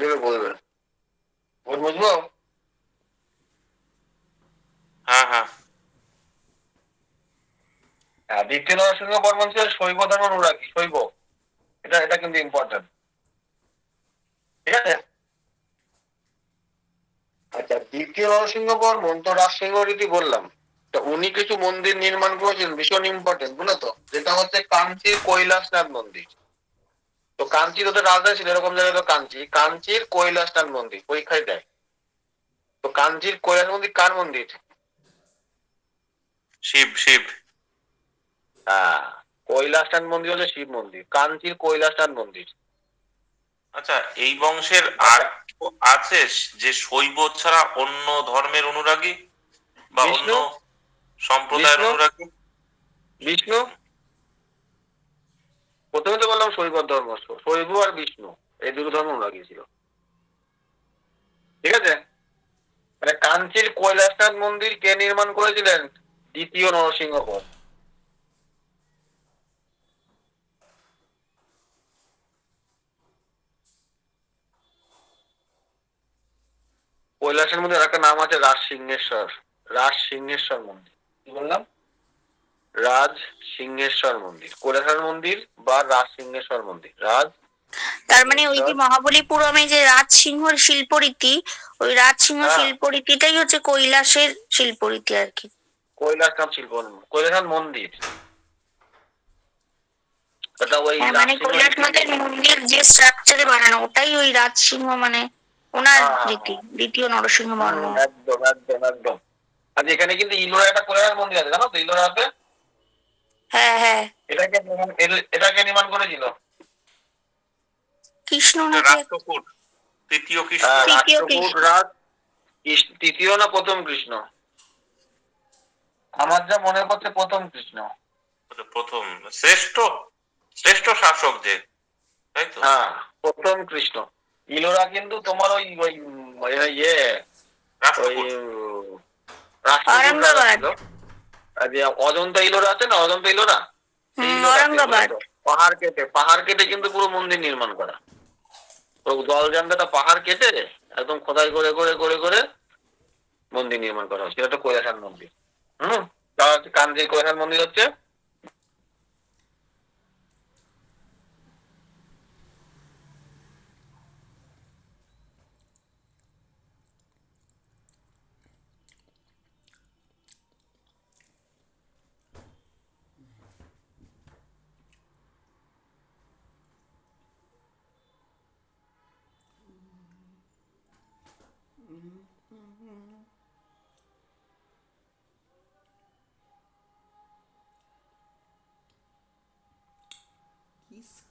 দেবে বলবে ওর বুঝব হ্যাঁ হ্যাঁ। হ্যাঁ দ্বিতীয় নরসিংহ বর্মন ছিল শৈব ধর্ম অনুরাগী শৈব এটা এটা কিন্তু ইম্পর্টেন্ট ঠিক আছে? আচ্ছা দ্বিতীয় নরসিংহ বর্মন তো রাজসিংহ রীতি বললাম। তো উনি কিছু মন্দির নির্মাণ করেছেন ভীষণ ইম্পর্টেন্ট বুঝলো তো? যেটা হচ্ছে কাঞ্চির কৈলাসনাথ মন্দির। তো কাঞ্চির ওদের রাজধানী ছিল এরকম জায়গায় তো কাঞ্চি। কাঞ্চির কৈলাসনাথ মন্দির পরীক্ষায় দেয়। তো কাঞ্চির কৈলাস মন্দির কার মন্দির? শিব শিব। হ্যাঁ কৈলাসনাথ মন্দির হচ্ছে শিব মন্দির কাঞ্চির কৈলাসনাথ মন্দির। আচ্ছা এই বংশের আর আছে যে শৈব ছাড়া অন্য ধর্মের অনুরাগী? বা অন্য বিষ্ণু? সম্প্রদায়ের অনুরাগী? বিষ্ণু প্রথমে তো বললাম শৈব ধর্ম শৈব আর বিষ্ণু এই দুটো ধর্ম লাগিয়েছিল। ঠিক আছে? মানে কাঞ্চির কৈলাসনাথ মন্দির কে নির্মাণ করেছিলেন? দ্বিতীয় নরসিংহ বর্মন। কৈলাসের মধ্যে একটা নাম আছে রাজ সিংহেশ্বর। রাজ সিংহেশ্বর মন্দির। কি বললাম? রাজ সিংহেশ্বর মন্দির। কৈলাসের মন্দির বা রাজ সিংহেশ্বর মন্দির। রাজ তার মানে ওই যে মহাবলীপুরমে যে রাজসিংহর শিল্পরীতি ওই রাজসিংহ হ্যাঁ। শিল্পরীতিটাই হচ্ছে কৈলাসের শিল্পরীতি আর কি। কৈলাসনাথ শিল্প কৈলাসনাথ মন্দির। ওই হ্যাঁ, মানে কৈলাসনাথের মন্দির যে স্ট্রাকচারে বানানো ওটাই ওই রাজসিংহ মানে ওনার হ্যাঁ, রীতি দ্বিতীয় নরসিংহ হুম, বর্মন একদম একদম একদম। আর এখানে কিন্তু ইলোরা একটা কৈলাস মন্দির আছে জানো তো? ইলোরাতে হ্যাঁ হ্যাঁ। এটাকে এটাকে নির্মাণ করেছিল। রাষ্ট্রকূট। তৃতীয় কৃষ্ণ। হ্যাঁ, তৃতীয় রাষ্ট্রকূট কৃষ্ণ। রাজ কৃষ্ণ- তৃতীয় না প্রথম কৃষ্ণ? আমার যা মনে পড়ছে প্রথম কৃষ্ণ। প্রথম। শ্রেষ্ঠ? শ্রেষ্ঠ শাসক যে তাই তো? হ্যাঁ প্রথম কৃষ্ণ। ইলোরা কিন্তু তোমার ওই ওই উম, ওই ইয়ে ওই রাষ্ট্রকূট উম, রাষ্ট্রকূট ঔরঙ্গাবাদ। রাজা ছিল। আর যে অজন্তা ইলোরা আছে না অজন্তা ইলোরা? হুম। পাহাড় কেটে পাহাড় কেটে কিন্তু পুরো মন্দির নির্মাণ করা। তো জল জানটা পাহাড় কেটে একদম খোদাই করে করে করে করে মন্দির নির্মাণ করা হচ্ছে। এটা তো কৈলাসার মন্দির। হুম? হচ্ছে কাঞ্জির কৈলাসান মন্দির হচ্ছে। Mm-hmm. Mm-hmm. He's